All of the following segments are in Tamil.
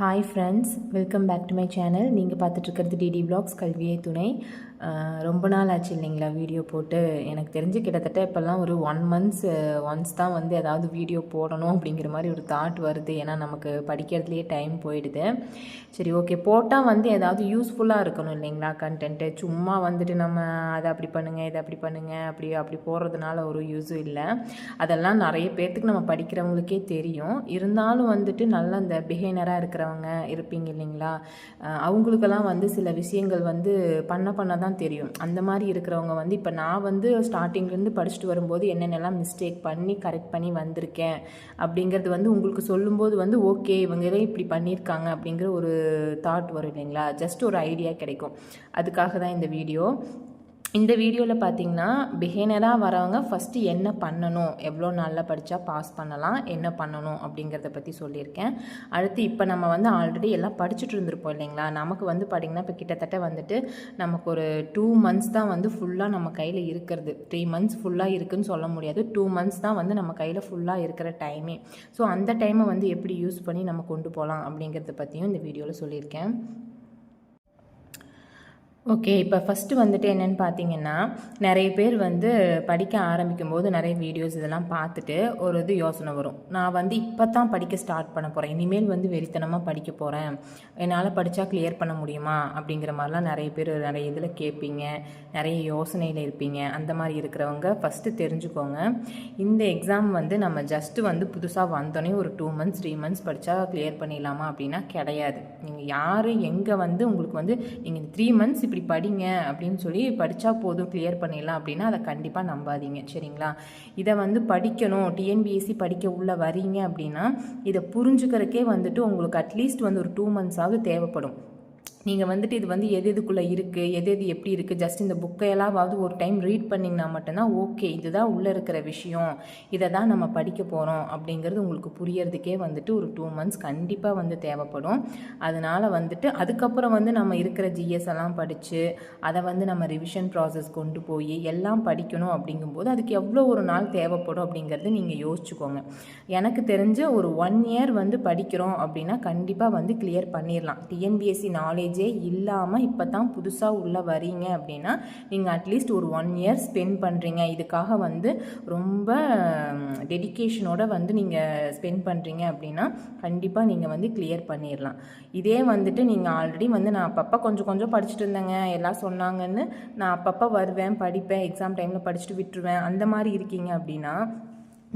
Hi friends welcome back to my channel நீங்கள் பார்த்துட்ருக்கிறது டிடி பிளாக்ஸ் கல்வியை துணை. ரொம்ப நாள் ஆச்சு இல்லைங்களா வீடியோ போட்டு. எனக்கு தெரிஞ்சு கிட்டத்தட்ட இப்போல்லாம் ஒரு ஒன் மந்த்ஸ் ஒன்ஸ் தான் வந்து ஏதாவது வீடியோ போடணும் அப்படிங்கிற மாதிரி ஒரு தாட் வருது. ஏன்னா நமக்கு படிக்கிறதுலேயே டைம் போயிடுது. சரி ஓகே போட்டால் வந்து ஏதாவது யூஸ்ஃபுல்லாக இருக்கணும் இல்லைங்களா கண்டென்ட்டு சும்மா வந்துட்டு நம்ம அதை அப்படி பண்ணுங்கள் இதை அப்படி பண்ணுங்கள் அப்படி அப்படி போடுறதுனால ஒரு யூஸும் இல்லை. அதெல்லாம் நிறைய பேர்த்துக்கு நம்ம படிக்கிறவங்களுக்கே தெரியும். இருந்தாலும் வந்துட்டு நல்ல அந்த பிஹேவியராக இருக்கிறவங்க இருப்பீங்க இல்லைங்களா? அவங்களுக்கெல்லாம் வந்து சில விஷயங்கள் வந்து பண்ண பண்ண தான் தெரியும். அந்த மாதிரி இருக்கிறவங்க வந்து இப்போ நான் வந்து ஸ்டார்டிங்லேருந்து படிச்சுட்டு வரும்போது என்னென்னலாம் மிஸ்டேக் பண்ணி கரெக்ட் பண்ணி வந்திருக்கேன் அப்படிங்கிறது வந்து உங்களுக்கு சொல்லும்போது வந்து ஓகே இவங்களே இப்படி பண்ணியிருக்காங்க அப்படிங்கிற ஒரு தாட் வரும் இல்லைங்களா? ஜஸ்ட் ஒரு ஐடியா கிடைக்கும். அதுக்காக தான் இந்த வீடியோ இந்த வீடியோவில் பார்த்தீங்கன்னா பிஹேனராக வரவங்க ஃபஸ்ட்டு என்ன பண்ணணும்? எவ்வளோ நாளில் படித்தா பாஸ் பண்ணலாம்? என்ன பண்ணணும்? அப்படிங்கிறத பற்றி சொல்லியிருக்கேன். அடுத்து இப்போ நம்ம வந்து ஆல்ரெடி எல்லாம் படிச்சுட்டு இருந்திருப்போம் இல்லைங்களா? நமக்கு வந்து பார்த்திங்கன்னா இப்போ கிட்டத்தட்ட வந்துட்டு நமக்கு ஒரு டூ மந்த்ஸ் தான் வந்து ஃபுல்லாக நம்ம கையில் இருக்கிறது. த்ரீ மந்த்ஸ் ஃபுல்லாக இருக்குன்னு சொல்ல முடியாது. டூ மந்த்ஸ் தான் வந்து நம்ம கையில் ஃபுல்லாக இருக்கிற டைமே ஸோ அந்த டைமை வந்து எப்படி யூஸ் பண்ணி நம்ம கொண்டு போகலாம் அப்படிங்கிறத பற்றியும் இந்த வீடியோவில் சொல்லியிருக்கேன். ஓகே இப்போ ஃபஸ்ட்டு வந்துட்டு என்னென்னு பார்த்தீங்கன்னா நிறைய பேர் வந்து படிக்க ஆரம்பிக்கும் போது நிறைய வீடியோஸ் இதெல்லாம் பார்த்துட்டு ஒரு இது யோசனை வரும். நான் வந்து இப்போ தான் படிக்க ஸ்டார்ட் பண்ண போகிறேன் இனிமேல் வந்து வெறித்தனமாக படிக்க போகிறேன் என்னால் படித்தா கிளியர் பண்ண முடியுமா? அப்படிங்கிற மாதிரிலாம் நிறைய பேர் நிறைய இதில் கேட்பீங்க. நிறைய யோசனையில் இருப்பீங்க. அந்த மாதிரி இருக்கிறவங்க ஃபஸ்ட்டு தெரிஞ்சுக்கோங்க. இந்த எக்ஸாம் வந்து நம்ம ஜஸ்ட்டு வந்து புதுசாக வந்தோடனே ஒரு டூ மந்த்ஸ் த்ரீ மந்த்ஸ் படித்தா கிளியர் பண்ணிடலாமா அப்படின்னா கிடையாது. நீங்கள் யார் எங்கே வந்து உங்களுக்கு வந்து நீங்கள் த்ரீ மந்த்ஸ் இப்படி படிங்க அப்படின்னு சொல்லி படித்தா போதும் கிளியர் பண்ணிடலாம் அப்படின்னா அதை கண்டிப்பாக நம்பாதீங்க. சரிங்களா? இதை வந்து படிக்கணும். டிஎன்பிஎஸ்சி படிக்க உள்ள வரீங்க அப்படின்னா இதை புரிஞ்சுக்கிறக்கே வந்துட்டு உங்களுக்கு அட்லீஸ்ட் வந்து ஒரு டூ மந்த்ஸாவது தேவைப்படும். நீங்கள் வந்துட்டு இது வந்து எது எதுக்குள்ளே இருக்குது எது எது எப்படி இருக்குது ஜஸ்ட் இந்த புக்கையெல்லாவது ஒரு டைம் ரீட் பண்ணிங்கன்னா மட்டும்தான் ஓகே இதுதான் உள்ளே இருக்கிற விஷயம். இதை தான் நம்ம படிக்க போகிறோம் அப்படிங்கிறது உங்களுக்கு புரியறதுக்கே வந்துட்டு ஒரு டூ மந்த்ஸ் கண்டிப்பாக வந்து தேவைப்படும். அதனால் வந்துட்டு அதுக்கப்புறம் வந்து நம்ம இருக்கிற ஜிஎஸ் எல்லாம் படித்து அதை வந்து நம்ம ரிவிஷன் ப்ராசஸ் கொண்டு போய் எல்லாம் படிக்கணும் அப்படிங்கும்போது அதுக்கு எவ்வளோ ஒரு நாள் தேவைப்படும் அப்படிங்கிறது நீங்கள் யோசிச்சுக்கோங்க. எனக்கு தெரிஞ்ச ஒரு ஒன் இயர் வந்து படிக்கிறோம் அப்படின்னா கண்டிப்பாக வந்து கிளியர் பண்ணிடலாம் டிஎன்பிஎஸ்சி நாலேஜ் இல்லாமல் இப்போ தான் புதுசாக உள்ளே வரீங்க அப்படின்னா நீங்கள் அட்லீஸ்ட் ஒரு ஒன் இயர் ஸ்பெண்ட் பண்ணுறீங்க இதுக்காக வந்து ரொம்ப டெடிக்கேஷனோட வந்து நீங்கள் ஸ்பெண்ட் பண்ணுறீங்க அப்படின்னா கண்டிப்பாக நீங்கள் வந்து கிளியர் பண்ணிடலாம் இதே வந்துட்டு நீங்கள் ஆல்ரெடி வந்து நான் அப்பப்போ கொஞ்சம் கொஞ்சம் படிச்சுட்டு இருந்தேங்க. எல்லாம் சொன்னாங்கன்னு நான் அப்பப்போ வருவேன் படிப்பேன் எக்ஸாம் டைமில் படிச்சுட்டு விட்டுருவேன். அந்த மாதிரி இருக்கீங்க அப்படின்னா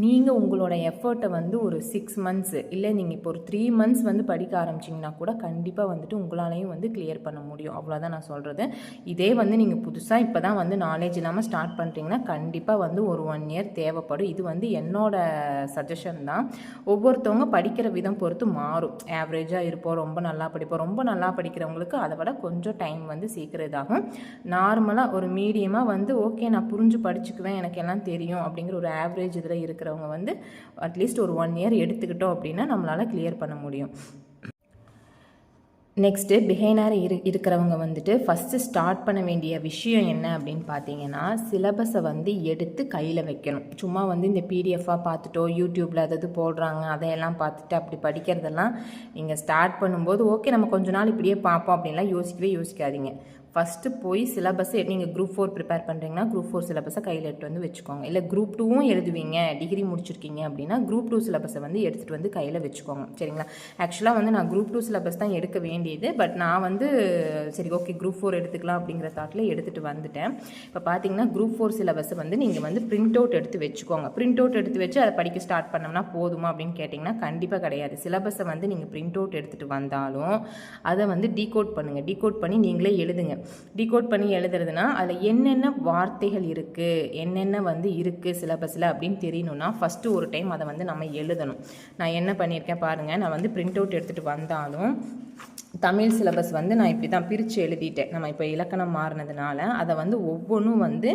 நீங்கள் உங்களோட எஃபர்ட்டை வந்து ஒரு சிக்ஸ் மந்த்ஸு இல்லை நீங்கள் இப்போ ஒரு த்ரீ மந்த்ஸ் வந்து படிக்க ஆரம்பிச்சிங்கன்னா கூட கண்டிப்பாக வந்துட்டு உங்களாலையும் வந்து கிளியர் பண்ண முடியும். அவ்வளோதான் நான் சொல்கிறது இதே வந்து நீங்கள் புதுசாக இப்போ தான் வந்து நாலேஜ் இல்லாமல் ஸ்டார்ட் பண்ணுறீங்கன்னா கண்டிப்பாக வந்து ஒரு ஒன் இயர் தேவைப்படும். இது வந்து என்னோட சஜஷன் தான். ஒவ்வொருத்தவங்க படிக்கிற விதம் பொறுத்து மாறும். ஆவரேஜாக இருப்போம் ரொம்ப நல்லா படிப்போம். ரொம்ப நல்லா படிக்கிறவங்களுக்கு அதை விட கொஞ்சம் டைம் வந்து சீக்கிரம் இதாகும். நார்மலாக ஒரு மீடியமாக வந்து ஓகே நான் புரிஞ்சு படிச்சுக்குவேன் எனக்கு எல்லாம் தெரியும் அப்படிங்கிற ஒரு ஆவரேஜ் இதில் இருக்கிறவங்க வந்து அட்லீஸ்ட் ஒரு ஒன் இயர் எடுத்துக்கிட்டோம் அப்படின்னா நம்மளால் கிளியர் பண்ண முடியும். நெக்ஸ்ட்டு பிஹைனர் இரு இருக்கிறவங்க வந்துட்டு ஃபஸ்ட்டு ஸ்டார்ட் பண்ண வேண்டிய விஷயம் என்ன அப்படின்னு பார்த்தீங்கன்னா சிலபஸை வந்து எடுத்து கையில் வைக்கணும். சும்மா வந்து இந்த பிடிஎஃபாக பார்த்துட்டோ யூடியூப்பில் அதாவது போடுறாங்க அதையெல்லாம் பார்த்துட்டு அப்படி படிக்கிறதெல்லாம் நீங்கள் ஸ்டார்ட் பண்ணும்போது ஓகே நம்ம கொஞ்ச நாள் இப்படியே பார்ப்போம் அப்படின்லாம் யோசிக்கவே யோசிக்காதீங்க. ஃபஸ்ட்டு போய் சிலபஸை நீங்கள் குரூப் ஃபோர் ப்ரிப்பேர் பண்ணுறீங்கன்னா குரூப் ஃபோர் சிலபஸை கையில் எடுத்து வந்து வச்சுக்கோங்க. இல்லை குரூப் டூவும் எழுதுவீங்க. டிகிரி முடிச்சிருக்கீங்க அப்படின்னா குரூப் டூ சிலபஸை வந்து எடுத்துகிட்டு வந்து கையில் வச்சுக்கோங்க. சரிங்களா? ஆக்சுவலாக வந்து நான் குரூப் டூ சிலபஸ் தான் எடுக்க வேண்டியது. பட் நான் வந்து சரி ஓகே குரூப் ஃபோர் எடுத்துக்கலாம் அப்படிங்கிற தாட்டில் எடுத்துகிட்டு வந்துட்டேன். இப்போ பார்த்தீங்கன்னா குரூப் ஃபோர் சிலபஸை வந்து நீங்கள் வந்து பிரிண்ட் அவுட் எடுத்து வச்சுக்கோங்க. பிரிண்ட் அவுட் எடுத்து வச்சு அதை படிக்க ஸ்டார்ட் பண்ணோம்னா போதுமா அப்படின்னு கேட்டிங்கன்னா கண்டிப்பாக கிடையாது. சிலபஸை வந்து நீங்கள் பிரிண்ட் அவுட் எடுத்துகிட்டு வந்தாலும் அதை வந்து டீகோட் பண்ணுங்கள் டீகோட் பண்ணி நீங்களே எழுதுங்க. டிகோட் பண்ணி எழுதுறதுனா அதில் என்னென்ன வார்த்தைகள் இருக்குது என்னென்ன வந்து இருக்குது சிலபஸில் அப்படின்னு தெரியணும்னா ஃபஸ்ட்டு ஒரு டைம் அதை வந்து நம்ம எழுதணும். நான் என்ன பண்ணியிருக்கேன் பாருங்கள் நான் வந்து பிரிண்ட் அவுட் எடுத்துகிட்டு வந்தாலும் தமிழ் சிலபஸ் வந்து நான் இப்படி தான் பிரித்து எழுதிட்டேன். நம்ம இப்போ இலக்கணம் மாறினதுனால அதை வந்து ஒவ்வொன்றும் வந்து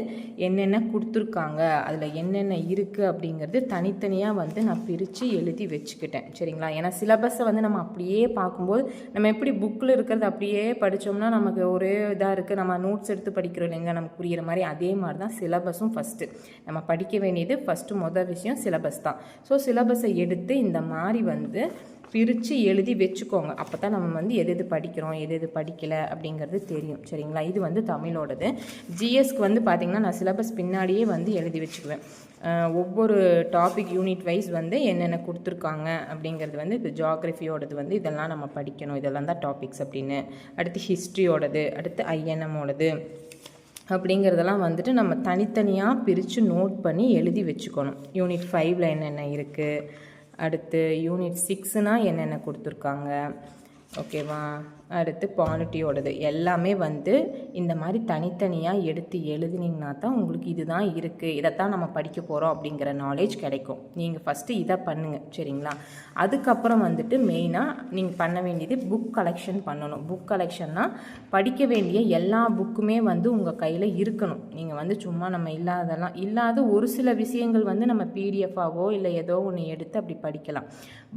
என்னென்ன கொடுத்துருக்காங்க அதில் என்னென்ன இருக்குது அப்படிங்கிறது தனித்தனியாக வந்து நான் பிரித்து எழுதி வச்சுக்கிட்டேன். சரிங்களா? ஏன்னா சிலபஸை வந்து நம்ம அப்படியே பார்க்கும்போது நம்ம எப்படி புக்கில் இருக்கிறது அப்படியே படித்தோம்னா நமக்கு ஒரே இதாக இருக்குது நம்ம நோட்ஸ் எடுத்து படிக்கிறோம் இல்லைங்க நமக்கு புரிகிற மாதிரி அதே மாதிரி தான் சிலபஸும் ஃபஸ்ட்டு நம்ம படிக்க வேண்டியது ஃபஸ்ட்டு முதல் விஷயம் சிலபஸ் தான். ஸோ சிலபஸை எடுத்து இந்த மாதிரி வந்து பிரித்து எழுதி வச்சுக்கோங்க. அப்போ தான் நம்ம வந்து எது எது படிக்கிறோம் எது எது படிக்கலை அப்படிங்கிறது தெரியும். சரிங்களா? இது வந்து தமிழோடது. ஜிஎஸ்க்கு வந்து பார்த்திங்கன்னா நான் சிலபஸ் பின்னாடியே வந்து எழுதி வச்சுக்குவேன். ஒவ்வொரு டாபிக் யூனிட் வைஸ் வந்து என்னென்ன கொடுத்துருக்காங்க அப்படிங்கிறது வந்து இப்போ ஜியாகிரஃபியோடது வந்து இதெல்லாம் நம்ம படிக்கணும். இதெல்லாம் தான் டாபிக்ஸ் அப்படின்னு. அடுத்து ஹிஸ்ட்ரியோடது அடுத்து ஐஎன்எம்மோடது அப்படிங்கிறதெல்லாம் வந்துட்டு நம்ம தனித்தனியாக பிரித்து நோட் பண்ணி எழுதி வச்சுக்கணும். யூனிட் ஃபைவ்ல என்னென்ன இருக்குது அடுத்து யூனிட் சிக்ஸ்னால் என்னென்ன கொடுத்துருக்காங்க? ஓகேவா அடுத்து பாலிட்டியோடது எல்லாமே வந்து இந்த மாதிரி தனித்தனியாக எடுத்து எழுதுனீங்கன்னா தான் உங்களுக்கு இதுதான் இருக்குது இதைத்தான் நம்ம படிக்க போகிறோம் அப்படிங்கிற நாலேஜ் கிடைக்கும். நீங்கள் ஃபஸ்ட்டு இதை பண்ணுங்கள் சரிங்களா? அதுக்கப்புறம் வந்துட்டு மெயினாக நீங்கள் பண்ண வேண்டியது புக் கலெக்ஷன் பண்ணணும். புக் கலெக்ஷன்னால் படிக்க வேண்டிய எல்லா புக்குமே வந்து உங்கள் கையில் இருக்கணும். நீங்கள் வந்து சும்மா நம்ம இல்லாதெல்லாம் இல்லாத ஒரு சில விஷயங்கள் வந்து நம்ம பிடிஎஃபாவோ இல்லை ஏதோ ஒன்று எடுத்து அப்படி படிக்கலாம்.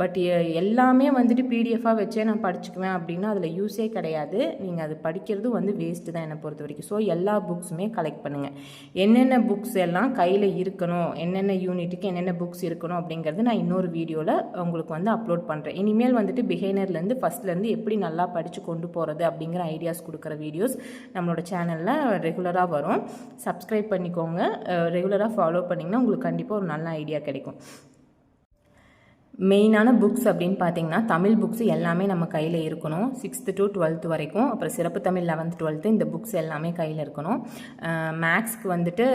பட் எல்லாமே வந்துட்டு பிடிஎஃபாக வச்சே நான் படிச்சுக்குவேன் அப்படின்னா அதில் யூஸே கிடையாது. நீங்கள் அது படிக்கிறது வந்து வேஸ்ட்டு தான் என்னை பொறுத்த வரைக்கும். ஸோ எல்லா புக்ஸுமே கலெக்ட் பண்ணுங்கள் என்னென்ன புக்ஸ் எல்லாம் கையில் இருக்கணும் என்னென்ன யூனிட்டுக்கு என்னென்ன புக்ஸ் இருக்கணும் அப்படிங்கிறது நான் இன்னொரு வீடியோவில் உங்களுக்கு வந்து அப்லோட் பண்ணுறேன் இனிமேல் வந்துட்டு பிகைனர்லேருந்து ஃபஸ்ட்லேருந்து எப்படி நல்லா படித்து கொண்டு போகிறது அப்படிங்கிற ஐடியாஸ் கொடுக்குற வீடியோஸ் நம்மளோட சேனலில் ரெகுலராக வரும். சப்ஸ்கிரைப் பண்ணிக்கோங்க. ரெகுலராக ஃபாலோ பண்ணிங்கன்னா உங்களுக்கு கண்டிப்பாக ஒரு நல்ல ஐடியா கிடைக்கும். மெயினான புக்ஸ் அப்படின்னு பார்த்தீங்கன்னா தமிழ் புக்ஸ் எல்லாமே நம்ம கையில் இருக்கணும். சிக்ஸ்த்து டு டுவெல்த் வரைக்கும். அப்புறம் சிறப்பு தமிழ் லெவன்த் டுவெல்த்து இந்த புக்ஸ் எல்லாமே கையில் இருக்கணும். மேக்ஸ்க்கு வந்துட்டு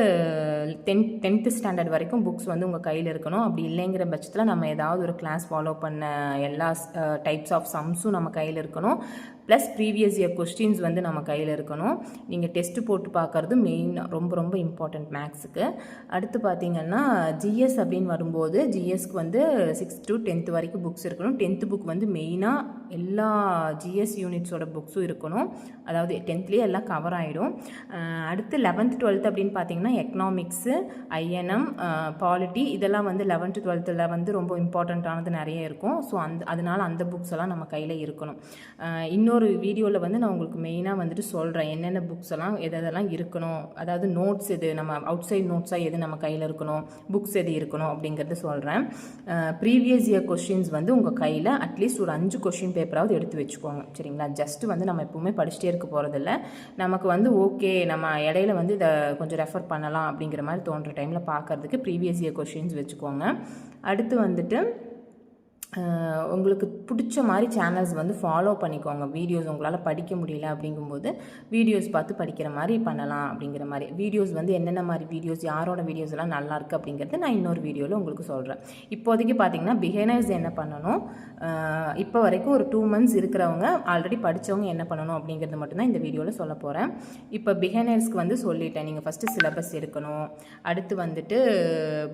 டென்த் டென்த்து ஸ்டாண்டர்ட் வரைக்கும் புக்ஸ் வந்து உங்கள் கையில் இருக்கணும். அப்படி இல்லைங்கிற பட்சத்தில் நம்ம ஏதாவது ஒரு கிளாஸ் ஃபாலோ பண்ண எல்லா டைப்ஸ் ஆஃப் சம்ஸும் நம்ம கையில் இருக்கணும். ப்ளஸ் ப்ரீவியஸ் இயர் கொஸ்டின்ஸ் வந்து நம்ம கையில் இருக்கணும். நீங்கள் டெஸ்ட்டு போட்டு பார்க்குறது மெயின் ரொம்ப ரொம்ப இம்பார்ட்டண்ட் மேக்ஸுக்கு அடுத்து பார்த்தீங்கன்னா ஜிஎஸ் அப்படின்னு வரும்போது ஜிஎஸ்க்கு வந்து சிக்ஸ் டு டென்த்து வரைக்கும் புக்ஸ் இருக்கணும். டென்த்து புக் வந்து மெயினாக எல்லா ஜிஎஸ் யூனிட்ஸோட புக்ஸும் இருக்கணும். அதாவது டென்த்லேயே எல்லாம் கவர் ஆகிடும் அடுத்து லெவன்த் டுவெல்த் அப்படின்னு பார்த்தீங்கன்னா எக்கனாமிக்ஸு ஐஎன்எம் பாலிட்டி இதெல்லாம் வந்து லெவன்த்து டுவெல்த்தில் வந்து ரொம்ப இம்பார்ட்டண்ட்டானது நிறைய இருக்கும். ஸோ அந்த அதனால் அந்த புக்ஸ் எல்லாம் நம்ம கையில் இருக்கணும். இன்னொரு இன்னொரு வீடியோவில் வந்து நான் உங்களுக்கு மெயினாக வந்துட்டு சொல்கிறேன் என்னென்ன புக்ஸ் எல்லாம் எது எதெல்லாம் இருக்கணும்? அதாவது நோட்ஸ் எது நம்ம அவுட் சைட் நோட்ஸாக எது நம்ம கையில் இருக்கணும்? புக்ஸ் எது இருக்கணும்? அப்படிங்கிறது சொல்கிறேன் ப்ரீவியஸ் இயர் கொஷின்ஸ் வந்து உங்கள் கையில் அட்லீஸ்ட் ஒரு அஞ்சு கொஷின் பேப்பராவது எடுத்து வச்சுக்கோங்க. சரிங்களா? ஜஸ்ட் வந்து நம்ம எப்பவுமே படிச்சுட்டே இருக்க போகிறதில்ல நமக்கு வந்து ஓகே நம்ம இடையில வந்து இதை கொஞ்சம் ரெஃபர் பண்ணலாம் அப்படிங்கிற மாதிரி தோன்ற டைமில் பார்க்கறதுக்கு ப்ரீவியஸ் இயர் கொஷின்ஸ் வச்சுக்கோங்க. அடுத்து வந்துட்டு உங்களுக்கு பிடிச்ச மாதிரி சேனல்ஸ் வந்து ஃபாலோ பண்ணிக்கோங்க. வீடியோஸ் உங்களால் படிக்க முடியல அப்படிங்கும்போது வீடியோஸ் பார்த்து படிக்கிற மாதிரி பண்ணலாம் அப்படிங்கிற மாதிரி. வீடியோஸ் வந்து என்னென்ன மாதிரி வீடியோஸ் யாரோட வீடியோஸ் எல்லாம் நல்லாயிருக்கு அப்படிங்கிறது நான் இன்னொரு வீடியோவில் உங்களுக்கு சொல்கிறேன் இப்போதைக்கு பார்த்தீங்கன்னா பிகைனர்ஸ் என்ன பண்ணணும்? இப்போ வரைக்கும் ஒரு டூ மந்த்ஸ் இருக்கிறவங்க ஆல்ரெடி படித்தவங்க என்ன பண்ணணும் அப்படிங்கிறது மட்டும்தான் இந்த வீடியோவில் சொல்ல போகிறேன் இப்போ பிகைனர்ஸ்க்கு வந்து சொல்லிட்டேன். நீங்கள் ஃபஸ்ட்டு சிலபஸ் எடுக்கணும். அடுத்து வந்துட்டு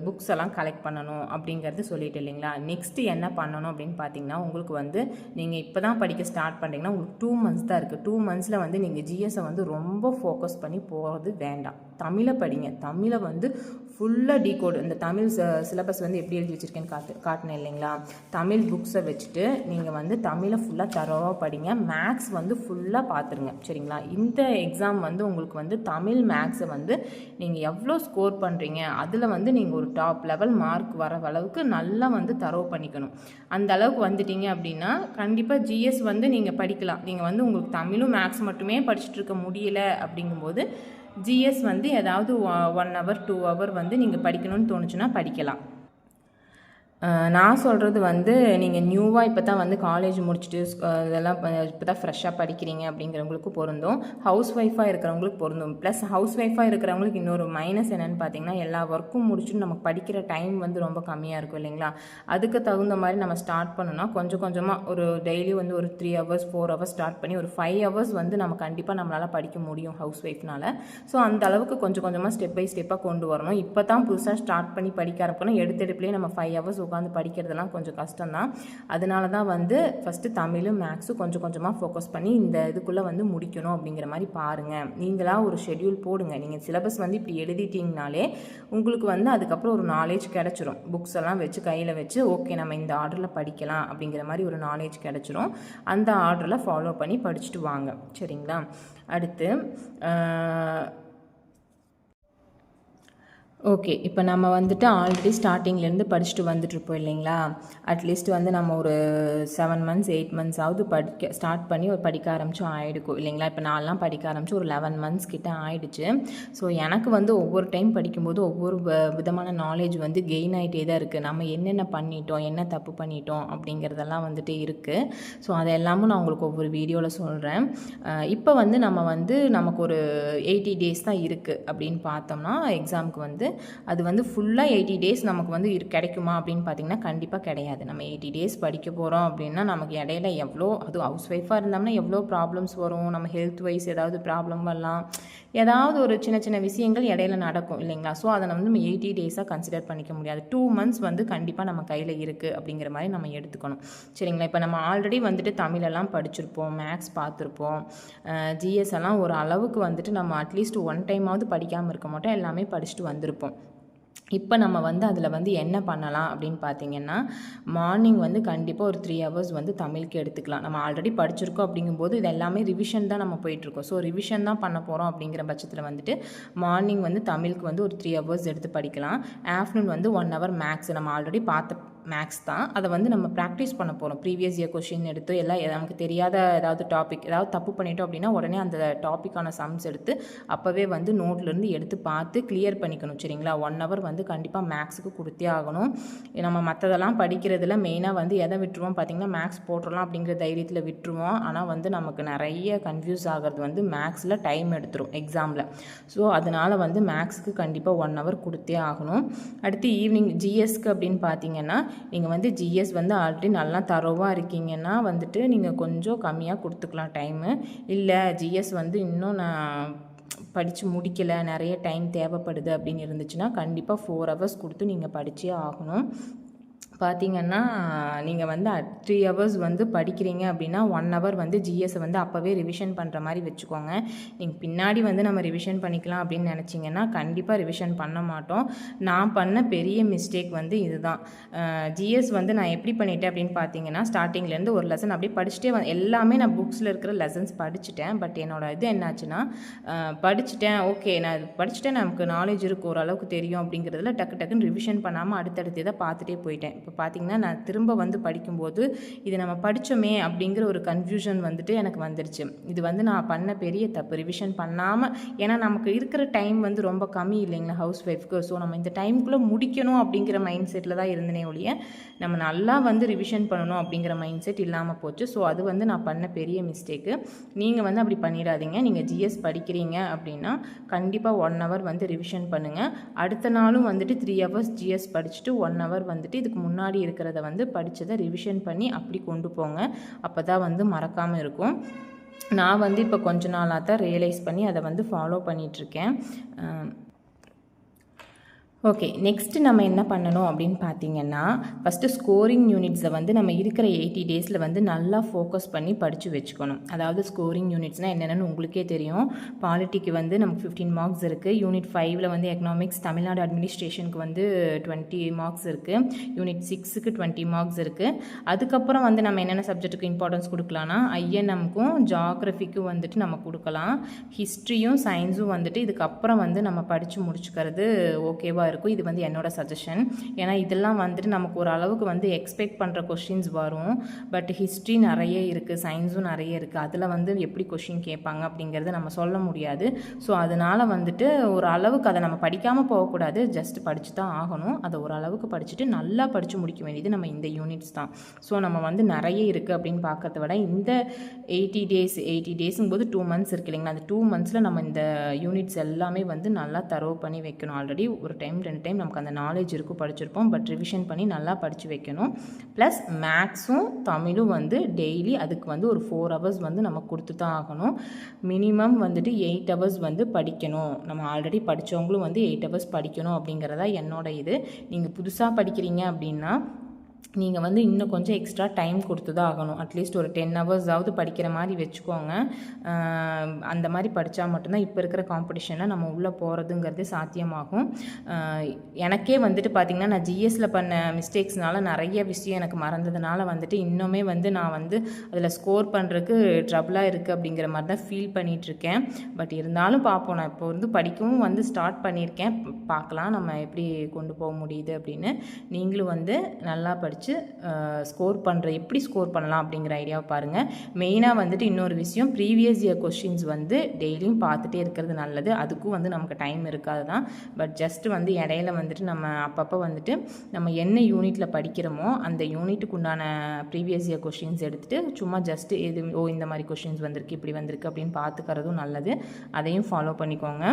புக்ஸ் எல்லாம் கலெக்ட் பண்ணணும் அப்படிங்கிறது சொல்லிட்டு இல்லைங்களா? நெக்ஸ்ட்டு என்ன பண்ணணும் அப்படின்னு பார்த்தீங்கன்னா உங்களுக்கு வந்து நீங்கள் இப்போ தான் படிக்க ஸ்டார்ட் பண்ணுறீங்கன்னா உங்களுக்கு டூ மந்த்ஸ் தான் இருக்குது டூ மந்த்ஸில் வந்து நீங்கள் ஜிஎஸ்ஸை வந்து ரொம்ப ஃபோக்கஸ் பண்ணி போகிறது வேண்டாம். தமிழை படிங்க. தமிழை வந்து ஃபுல்லாக டீகோடு இந்த தமிழ் சிலபஸ் வந்து எப்படி எழுதி வச்சுருக்கேன்னு காட்டு காட்டினேன் இல்லைங்களா? தமிழ் புக்ஸை வச்சுட்டு நீங்கள் வந்து தமிழை ஃபுல்லாக தரோவாக படிங்க. மேக்ஸ் வந்து ஃபுல்லாக பார்த்துருங்க சரிங்களா? இந்த எக்ஸாம் வந்து உங்களுக்கு வந்து தமிழ் மேக்ஸை வந்து நீங்கள் எவ்வளோ ஸ்கோர் பண்ணுறீங்க அதில் வந்து நீங்கள் ஒரு டாப் லெவல் மார்க் வர அளவுக்கு நல்லா வந்து தரவு பண்ணிக்கணும். அந்த அளவுக்கு வந்துட்டீங்க அப்படின்னா கண்டிப்பாக ஜிஎஸ் வந்து நீங்கள் படிக்கலாம். நீங்கள் வந்து உங்களுக்கு தமிழும் மேக்ஸ் மட்டுமே படிச்சுட்டு இருக்க முடியல அப்படிங்கும்போது ஜிஎஸ் வந்து ஏதாவது ஒன் ஹவர் டூ ஹவர் வந்து நீங்கள் படிக்கணும்னு தோணுச்சுன்னா படிக்கலாம். நான் சொல்கிறது வந்து நீங்கள் நியூவாக இப்போ தான் வந்து காலேஜ் முடிச்சுட்டு ஸ்- இதெல்லாம் இப்போ தான் ஃப்ரெஷ்ஷாக படிக்கிறீங்க அப்படிங்கிறவங்களுக்கு பொருந்தும். ஹவுஸ் ஒய்ஃபாக இருக்கிறவங்களுக்கு பொருந்தும். ப்ளஸ் ஹவுஸ் ஒய்ஃபாக இருக்கிறவங்களுக்கு இன்னொரு மைனஸ் என்னென்னு பார்த்தீங்கன்னா எல்லா ஒர்க்கும் முடிச்சுட்டு நமக்கு படிக்கிற டைம் வந்து ரொம்ப கம்மியாக இருக்கும் இல்லைங்களா? அதுக்கு தகுந்த மாதிரி நம்ம ஸ்டார்ட் பண்ணோம்னா கொஞ்சம் கொஞ்சமாக ஒரு டெய்லி வந்து ஒரு three hours four hours start பண்ணி ஒரு ஃபைவ் ஹவர்ஸ் வந்து நம்ம கண்டிப்பாக நம்மளால் படிக்க முடியும் ஹவுஸ் ஒய்ஃப்னால் ஸோ அந்த அளவுக்கு கொஞ்சம் கொஞ்சமாக ஸ்டெப் பை ஸ்டெப்பாக கொண்டு வரணும். இப்போ தான் புதுசாக ஸ்டார்ட் பண்ணி படிக்க ஆரம்பிக்கணும். எடுத்தெடுப்புலேயே நம்ம ஃபைவ் ஹவர்ஸ் உட்காந்து படிக்கிறதெல்லாம் கொஞ்சம் கஷ்டம்தான். அதனால தான் வந்து ஃபஸ்ட்டு தமிழும் மேக்ஸும் கொஞ்சம் கொஞ்சமாக ஃபோக்கஸ் பண்ணி இந்த இதுக்குள்ளே வந்து முடிக்கணும் அப்படிங்கிற மாதிரி பாருங்கள் நீங்களாக ஒரு ஷெட்யூல் போடுங்க. நீங்கள் சிலபஸ் வந்து இப்படி எழுதிட்டீங்கனாலே உங்களுக்கு வந்து அதுக்கப்புறம் ஒரு நாலேஜ் கிடச்சிரும். புக்ஸ் எல்லாம் வச்சு கையில் வச்சு ஓகே நம்ம இந்த ஆர்டரில் படிக்கலாம் அப்படிங்கிற மாதிரி ஒரு நாலேஜ் கிடச்சிரும். அந்த ஆர்டரில் ஃபாலோ பண்ணி படிச்சுட்டு வாங்க. சரிங்களா? அடுத்து ஓகே இப்போ நம்ம வந்துட்டு ஆல்ரெடி ஸ்டார்டிங்லேருந்து படிச்சுட்டு வந்துட்டுருப்போம் இல்லைங்களா? அட்லீஸ்ட் வந்து நம்ம ஒரு செவன் மந்த்ஸ் எயிட் மந்த்ஸ் ஆகுது படிக்க ஸ்டார்ட் பண்ணி ஒரு படிக்க ஆரம்பித்தோம் ஆகிடுக்கும் இல்லைங்களா? இப்போ நான்லாம் படிக்க ஆரம்பிச்சு ஒரு லெவன் மந்த்ஸ் கிட்ட ஆயிடுச்சு. ஸோ எனக்கு வந்து ஒவ்வொரு டைம் படிக்கும்போது ஒவ்வொரு விதமான நாலேஜ் வந்து கெயின் ஆகிட்டே தான் இருக்குது நம்ம என்னென்ன பண்ணிட்டோம் என்ன தப்பு பண்ணிட்டோம் அப்படிங்கிறதெல்லாம் வந்துட்டு இருக்குது ஸோ அதை எல்லாமும் நான் உங்களுக்கு ஒவ்வொரு வீடியோவில் சொல்கிறேன் இப்போ வந்து நம்ம வந்து நமக்கு ஒரு எயிட்டி டேஸ் தான் இருக்குது அப்படின்னு பார்த்தோம்னா எக்ஸாமுக்கு வந்து அது வந்து ஃபுல்லாக எயிட்டி டேஸ் நமக்கு வந்து இரு கிடைக்குமா அப்படின்னு பார்த்தீங்கன்னா கண்டிப்பாக கிடையாது. நம்ம எயிட்டி டேஸ் படிக்க போகிறோம் அப்படின்னா நமக்கு இடையில எவ்வளோ அது ஹவுஸ் ஒய்ஃபாக இருந்தோம்னா எவ்வளோ ப்ராப்ளம்ஸ் வரும்? நம்ம ஹெல்த் வைஸ் ஏதாவது ப்ராப்ளம் வரலாம். ஏதாவது ஒரு சின்ன சின்ன விஷயங்கள் இடையில நடக்கும் இல்லைங்களா? ஸோ அதை வந்து நம்ம எயிட்டி டேஸாக கன்சிடர் பண்ணிக்க முடியாது. டூ மந்த்ஸ் வந்து கண்டிப்பாக நம்ம கையில் இருக்குது அப்படிங்கிற மாதிரி நம்ம எடுத்துக்கணும். சரிங்களா? இப்போ நம்ம ஆல்ரெடி வந்துட்டு தமிழெல்லாம் படிச்சிருப்போம் மேக்ஸ் பார்த்துருப்போம். ஜிஎஸ் எல்லாம் ஒரு அளவுக்கு வந்துட்டு நம்ம அட்லீஸ்ட் ஒன் டைமாவது படிக்காமல் இருக்க மாட்டோம். எல்லாமே படிச்சுட்டு வந்திருப்போம். இப்போ நம்ம வந்து அதில் வந்து என்ன பண்ணலாம் அப்படின்னு பார்த்தீங்கன்னா மார்னிங் வந்து கண்டிப்பாக ஒரு த்ரீ ஹவர்ஸ் வந்து தமிழுக்கு எடுத்துக்கலாம். நம்ம ஆல்ரெடி படிச்சிருக்கோம் அப்படிங்கும்போது இது எல்லாமே ரிவிஷன் தான் நம்ம போயிட்டுருக்கோம் ஸோ ரிவிஷன் தான் பண்ண போகிறோம் அப்படிங்கிற பட்சத்தில் வந்துட்டு மார்னிங் வந்து தமிழுக்கு வந்து ஒரு த்ரீ ஹவர்ஸ் எடுத்து படிக்கலாம். ஆஃப்டர்நூன் வந்து ஒன் ஹவர் மேக்ஸ் நம்ம ஆல்ரெடி பார்த்த மேக்ஸ் தான். அதை வந்து நம்ம ப்ராக்டிஸ் பண்ண போகிறோம் ப்ரீவியஸ் இயர் கொஷின் எடுத்து எல்லாம் நமக்கு தெரியாத ஏதாவது டாபிக் ஏதாவது தப்பு பண்ணிட்டோம் அப்படின்னா உடனே அந்த டாப்பிக்கான சம்ஸ் எடுத்து அப்போவே வந்து நோட்லேருந்து எடுத்து பார்த்து கிளியர் பண்ணிக்கணும். சரிங்களா? ஒன் ஹவர் வந்து கண்டிப்பாக மேக்ஸுக்கு கொடுத்தே ஆகணும். நம்ம மற்றதெல்லாம் படிக்கிறதுல மெயினாக வந்து எதை விட்டுருவோம்? பார்த்தீங்கன்னா மேக்ஸ் போட்டுடலாம் அப்படிங்கிற தைரியத்தில் விட்டுருவோம். ஆனால் வந்து நமக்கு நிறைய கன்ஃபியூஸ் ஆகிறது வந்து மேக்ஸில் டைம் எடுத்துரும் எக்ஸாமில் ஸோ அதனால் வந்து மேக்ஸுக்கு கண்டிப்பாக ஒன் ஹவர் கொடுத்தே ஆகணும். அடுத்து ஈவினிங் ஜிஎஸ்க்கு அப்படின்னு பார்த்தீங்கன்னா நீங்கள் வந்து ஜிஎஸ் வந்து ஆல்ரெடி நல்லா தரோவாக இருக்கீங்கன்னா வந்துட்டு நீங்கள் கொஞ்சம் கம்மியாக கொடுத்துக்கலாம் டைமு இல்லை ஜிஎஸ் வந்து இன்னும் நான் படித்து முடிக்கலை நிறைய டைம் தேவைப்படுது அப்படின்னு இருந்துச்சுன்னா கண்டிப்பாக ஃபோர் ஹவர்ஸ் கொடுத்து நீங்கள் படித்தே ஆகணும். பார்த்தீங்கன்னா நீங்கள் வந்து த்ரீ ஹவர்ஸ் வந்து படிக்கிறீங்க அப்படின்னா ஒன் ஹவர் வந்து ஜிஎஸ்ஸை வந்து அப்போவே ரிவிஷன் பண்ணுற மாதிரி வச்சுக்கோங்க. நீங்கள் பின்னாடி வந்து நம்ம ரிவிஷன் பண்ணிக்கலாம் அப்படின்னு நினச்சிங்கன்னா கண்டிப்பாக ரிவிஷன் பண்ண மாட்டோம். நான் பண்ண பெரிய மிஸ்டேக் வந்து இதுதான். ஜிஎஸ் வந்து நான் எப்படி பண்ணிட்டேன் அப்படின்னு பார்த்தீங்கன்னா ஸ்டார்டிங்லேருந்து ஒரு லெசன் அப்படியே படிச்சுட்டே வந்து எல்லாமே நான் புக்ஸில் இருக்கிற லெசன்ஸ் படிச்சுட்டேன். பட் என்னோட இது என்னாச்சுன்னா படிச்சுட்டேன். ஓகே நான் இது படிச்சுட்டேன். நமக்கு நாலேஜ் இருக்குது ஓரளவுக்கு தெரியும் அப்படிங்கிறதுல டக்கு டக்குன்னு ரிவிஷன் பண்ணாமல் அடுத்தடுத்து இதை பார்த்துட்டே போயிட்டேன். இப்போ பார்த்தீங்கன்னா நான் திரும்ப வந்து படிக்கும்போது இது நம்ம படித்தோமே அப்படிங்கிற ஒரு கன்ஃபியூஷன் வந்துட்டு எனக்கு வந்துருச்சு. இது வந்து நான் பண்ண பெரிய தப்பு. ரிவிஷன் பண்ணாமல் ஏன்னா நமக்கு இருக்கிற டைம் வந்து ரொம்ப கம்மி இல்லைங்களா ஹவுஸ் ஒய்ஃப்க்கு ஸோ நம்ம இந்த டைமுக்குள்ளே முடிக்கணும் அப்படிங்கிற மைண்ட் செட்டில் தான் இருந்தனே ஒழிய நம்ம நல்லா வந்து ரிவிஷன் பண்ணணும் அப்படிங்கிற மைண்ட் செட் இல்லாமல் போச்சு. ஸோ அது வந்து நான் பண்ண பெரிய மிஸ்டேக்கு நீங்கள் வந்து அப்படி பண்ணிடாதீங்க. நீங்கள் ஜிஎஸ் படிக்கிறீங்க அப்படின்னா கண்டிப்பாக ஒன் ஹவர் வந்து ரிவிஷன் பண்ணுங்கள் அடுத்த நாளும் வந்துட்டு த்ரீ ஹவர்ஸ் ஜிஎஸ் படிச்சுட்டு ஒன் ஹவர் வந்துட்டு இதுக்கு முன்னாடி முன்னாடி இருக்கிறத வந்து படித்ததை ரிவிஷன் பண்ணி அப்படி கொண்டு போங்க. அப்போ தான் வந்து மறக்காமல் இருக்கும். நான் வந்து இப்போ கொஞ்ச நாளாக தான் ரியலைஸ் பண்ணி அதை வந்து ஃபாலோ பண்ணிகிட்ருக்கேன் ஓகே நெக்ஸ்ட் நம்ம என்ன பண்ணணும் அப்படின்னு பார்த்தீங்கன்னா ஃபஸ்ட்டு ஸ்கோரிங் யூனிட்ஸை வந்து நம்ம இருக்கிற எயிட்டி டேஸில் வந்து நல்லா ஃபோக்கஸ் பண்ணி படித்து வச்சுக்கணும். அதாவது ஸ்கோரிங் யூனிட்ஸ்னால் என்னென்னு உங்களுக்கே தெரியும். பாலிட்டிக்கு வந்து நமக்கு ஃபிஃப்டீன் மார்க்ஸ் இருக்குது யூனிட் ஃபைவ்ல வந்து எக்கனாமிக்ஸ் தமிழ்நாடு அட்மினிஸ்ட்ரேஷனுக்கு வந்து டுவெண்ட்டி மார்க்ஸ் இருக்குது யூனிட் சிக்ஸுக்கு டுவெண்ட்டி மார்க்ஸ் இருக்குது அதுக்கப்புறம் வந்து நம்ம என்னென்ன சப்ஜெக்ட்டுக்கு இம்பார்ட்டன்ஸ் கொடுக்கலாம்னா ஐஎன்எம்க்கும் ஜாகிரஃபிக்கும் வந்துட்டு நம்ம கொடுக்கலாம். ஹிஸ்ட்ரியும் சயின்ஸும் வந்துட்டு இதுக்கப்புறம் வந்து நம்ம படித்து முடிச்சுக்கிறது ஓகேவாக இருக்கும். இது வந்து என்னோட சஜஷன் ஏன்னா இதெல்லாம் வந்துட்டு நமக்கு ஒரு அளவுக்கு வந்து எக்ஸ்பெக்ட் பண்ணுற கொஷின்ஸ் வரும். பட் ஹிஸ்ட்ரி நிறைய இருக்குது சயின்ஸும் நிறைய இருக்குது அதில் வந்து எப்படி கொஷின் கேட்பாங்க அப்படிங்கிறத நம்ம சொல்ல முடியாது. ஸோ அதனால் வந்துட்டு ஒரு அளவுக்கு அதை நம்ம படிக்காமல் போகக்கூடாது. ஜஸ்ட் படித்து தான் ஆகணும். அதை ஒரு அளவுக்கு படிச்சுட்டு நல்லா படித்து முடிக்க வேண்டியது நம்ம இந்த யூனிட்ஸ் தான். ஸோ நம்ம வந்து நிறைய இருக்குது அப்படின்னு பார்க்கறத விட இந்த எயிட்டி டேஸ் எயிட்டி டேஸும் போது டூ மந்த்ஸ் இருக்கு இல்லைங்களா? அந்த டூ மந்த்ஸில் நம்ம இந்த யூனிட்ஸ் எல்லாமே வந்து நல்லா தரவு பண்ணி வைக்கணும். ஆல்ரெடி ஒரு டைம் ரெண்டு டைம் நமக்கு அந்த நாலேஜ் இருக்கும் படிச்சிருப்போம். பட் ரிவிஷன் பண்ணி நல்லா படித்து வைக்கணும். ப்ளஸ் மேக்ஸும் தமிழும் வந்து டெய்லி அதுக்கு வந்து ஒரு ஃபோர் ஹவர்ஸ் வந்து நம்ம கொடுத்து தான் ஆகணும். மினிமம் வந்துட்டு எயிட் ஹவர்ஸ் வந்து படிக்கணும். நம்ம ஆல்ரெடி படித்தவங்களும் வந்து எயிட் ஹவர்ஸ் படிக்கணும் அப்படிங்கிறதா என்னோட இது. நீங்கள் புதுசாக படிக்கிறீங்க அப்படின்னா நீங்கள் வந்து இன்னும் கொஞ்சம் எக்ஸ்ட்ரா டைம் கொடுத்து தான் ஆகணும் அட்லீஸ்ட் ஒரு டென் ஹவர்ஸாவது படிக்கிற மாதிரி வச்சுக்கோங்க. அந்த மாதிரி படித்தா மட்டும்தான் இப்போ இருக்கிற காம்படிஷனில் நம்ம உள்ளே போகிறதுங்கிறது சாத்தியமாகும். எனக்கே வந்துட்டு பார்த்திங்கன்னா நான் ஜிஎஸ்சில் பண்ண மிஸ்டேக்ஸ்னால நிறைய விஷயம் எனக்கு மறந்ததுனால வந்துட்டு இன்னுமே வந்து நான் வந்து அதில் ஸ்கோர் பண்ணுறதுக்கு ட்ரபிளாக இருக்குது அப்படிங்கிற மாதிரி தான் ஃபீல் பண்ணிகிட்ருக்கேன் பட் இருந்தாலும் பார்ப்போம் நான் இப்போ வந்து படிக்கவும் வந்து ஸ்டார்ட் பண்ணியிருக்கேன். பார்க்கலாம் நம்ம எப்படி கொண்டு போக முடியுது அப்படின்னு. நீங்களும் வந்து நல்லா படி படித்து ஸ்கோர் பண்ணுற எப்படி ஸ்கோர் பண்ணலாம் அப்படிங்கிற ஐடியாவை பாருங்கள் மெயினாக வந்துட்டு இன்னொரு விஷயம் ப்ரீவியஸ் இயர் கொஷின்ஸ் வந்து டெய்லியும் பார்த்துட்டே இருக்கிறது நல்லது. அதுக்கும் வந்து நமக்கு டைம் இருக்காது தான். பட் ஜஸ்ட் வந்து இடையில வந்துட்டு நம்ம அப்பப்போ வந்துட்டு நம்ம என்ன யூனிட்டில் படிக்கிறோமோ அந்த யூனிட்டுக்கு உண்டான ப்ரீவியஸ் இயர் கொஷின்ஸ் எடுத்துகிட்டு சும்மா ஜஸ்ட் இது ஓ இந்த மாதிரி கொஷின்ஸ் வந்திருக்கு இப்படி வந்திருக்கு அப்படின்னு பார்த்துக்கிறதும் நல்லது. அதையும் ஃபாலோ பண்ணிக்கோங்க.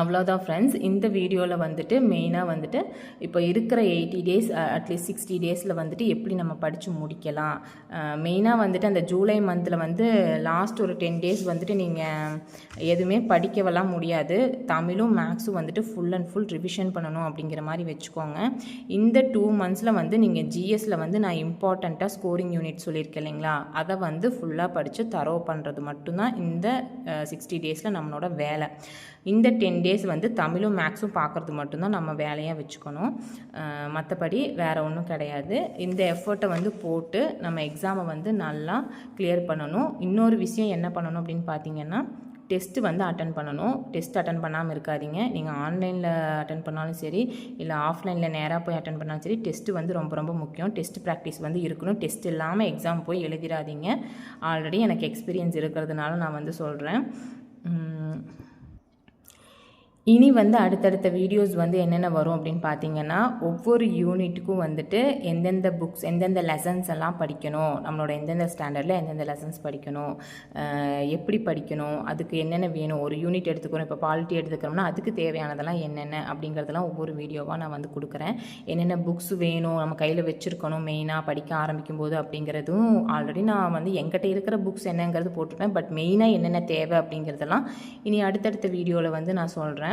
அவ்வளோதான் ஃப்ரெண்ட்ஸ் இந்த வீடியோவில் வந்துட்டு மெயினாக வந்துட்டு இப்போ இருக்கிற எயிட்டி டேஸ் அட்லீஸ்ட் சிக்ஸ்டி டேஸில் வந்துட்டு எப்படி நம்ம படித்து முடிக்கலாம். மெயினாக வந்துட்டு அந்த ஜூலை மந்தில் வந்து லாஸ்ட் ஒரு டென் டேஸ் வந்துட்டு நீங்கள் எதுவுமே படிக்கவெல்லாம் முடியாது. தமிழும் மேக்ஸும் வந்துட்டு ஃபுல் அண்ட் ஃபுல் ரிவிஷன் பண்ணணும் அப்படிங்கிற மாதிரி வச்சுக்கோங்க. இந்த டூ மந்த்ஸில் வந்து நீங்கள் ஜிஎஸ்சில் வந்து நான் இம்பார்ட்டண்ட்டாக ஸ்கோரிங் யூனிட் சொல்லியிருக்கேன் இல்லைங்களா? அதை வந்து ஃபுல்லாக படித்து தரோ பண்ணுறது மட்டும்தான் இந்த சிக்ஸ்டி டேஸில் நம்மளோட வேலை. இந்த டென் டேஸ் வந்து தமிழும் மேக்ஸும் பார்க்குறது மட்டும்தான் நம்ம வேலையாக வச்சுக்கணும். மற்றபடி வேறு ஒன்றும் கிடையாது. இந்த எஃபர்ட்டை வந்து போட்டு நம்ம எக்ஸாமை வந்து நல்லா கிளியர் பண்ணணும். இன்னொரு விஷயம் என்ன பண்ணணும் அப்படின்னு பார்த்தீங்கன்னா டெஸ்ட்டு வந்து அட்டன் பண்ணணும். டெஸ்ட் அட்டன் பண்ணாமல் இருக்காதீங்க. நீங்கள் ஆன்லைனில் அட்டன் பண்ணாலும் சரி இல்லை ஆஃப்லைனில் நேராக போய் அட்டன் பண்ணாலும் சரி டெஸ்ட்டு வந்து ரொம்ப ரொம்ப முக்கியம். டெஸ்ட் ப்ராக்டிஸ் வந்து இருக்கணும். டெஸ்ட் இல்லாமல் எக்ஸாம் போய் எழுதிடாதீங்க. ஆல்ரெடி எனக்கு எக்ஸ்பீரியன்ஸ் இருக்கிறதுனால நான் வந்து சொல்கிறேன் இனி வந்து அடுத்தடுத்த வீடியோஸ் வந்து என்னென்ன வரும் அப்படின்னு பார்த்தீங்கன்னா ஒவ்வொரு யூனிட்டுக்கும் வந்துட்டு எந்தெந்த புக்ஸ் எந்தெந்த லெசன்ஸ் எல்லாம் படிக்கணும். நம்மளோட எந்தெந்த ஸ்டாண்டர்டில் எந்தெந்த லெசன்ஸ் படிக்கணும். எப்படி படிக்கணும்? அதுக்கு என்னென்ன வேணும்? ஒரு யூனிட் எடுத்துக்கிறோம் இப்போ பாலிட்டி எடுத்துக்கிறோம்னா அதுக்கு தேவையானதெல்லாம் என்னென்ன அப்படிங்கிறதெல்லாம் ஒவ்வொரு வீடியோவாக நான் வந்து கொடுக்குறேன். என்னென்ன புக்ஸ் வேணும்? நம்ம கையில் வச்சுருக்கணும் மெயினாக படிக்க ஆரம்பிக்கும் போது அப்படிங்கிறதும் ஆல்ரெடி நான் வந்து எங்கிட்ட இருக்கிற புக்ஸ் என்னங்கிறது போட்டிருப்பேன். பட் மெயினாக என்னென்ன தேவை அப்படிங்கிறதெல்லாம் இனி அடுத்தடுத்த வீடியோவில் வந்து நான் சொல்கிறேன்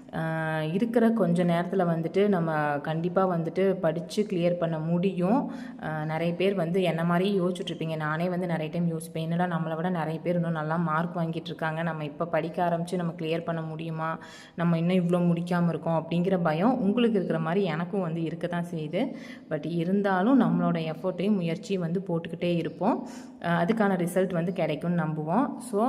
இருக்கிற கொஞ்ச நேரத்தில் வந்துட்டு நம்ம கண்டிப்பாக வந்துட்டு படித்து கிளியர் பண்ண முடியும். நிறைய பேர் வந்து என்ன மாதிரி யோசிச்சுட்ருப்பீங்க நானே வந்து நிறைய டைம் யோசிப்பேன். என்னடா நம்மளை விட நிறைய பேர் இன்னும் நல்லா மார்க் வாங்கிட்டு இருக்காங்க. நம்ம இப்போ படிக்க ஆரம்பித்து நம்ம கிளியர் பண்ண முடியுமா? நம்ம இன்னும் இவ்வளோ முடிக்காமல் இருக்கோம் அப்படிங்கிற பயம் உங்களுக்கு இருக்கிற மாதிரி எனக்கும் வந்து இருக்க தான் செய்யுது. பட் இருந்தாலும் நம்மளோட எஃபோர்ட்டையும் முயற்சியும் வந்து போட்டுக்கிட்டே இருப்போம். அதுக்கான ரிசல்ட் வந்து கிடைக்கும்னு நம்புவோம். ஸோ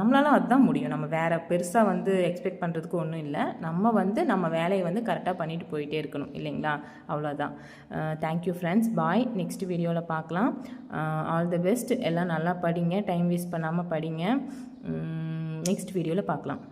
நம்மளால அதுதான் முடியும். நம்ம வேறு பெருசாக வந்து எக்ஸ்பெக்ட் பண்ணுறதுக்கு ஒன்றும் இல்லை. நம்ம வந்து நம்ம வேலையை வந்து கரெக்டாக பண்ணிட்டு போயிட்டே இருக்கணும் இல்லைங்களா? அவ்வளோதான் தேங்க்யூ ஃப்ரெண்ட்ஸ் பாய் நெக்ஸ்ட் வீடியோவில் பார்க்கலாம். ஆல் தி பெஸ்ட் எல்லாம் நல்லா படிங்க. டைம் வேஸ்ட் பண்ணாமல் படிங்க. நெக்ஸ்ட் வீடியோவில் பார்க்கலாம்.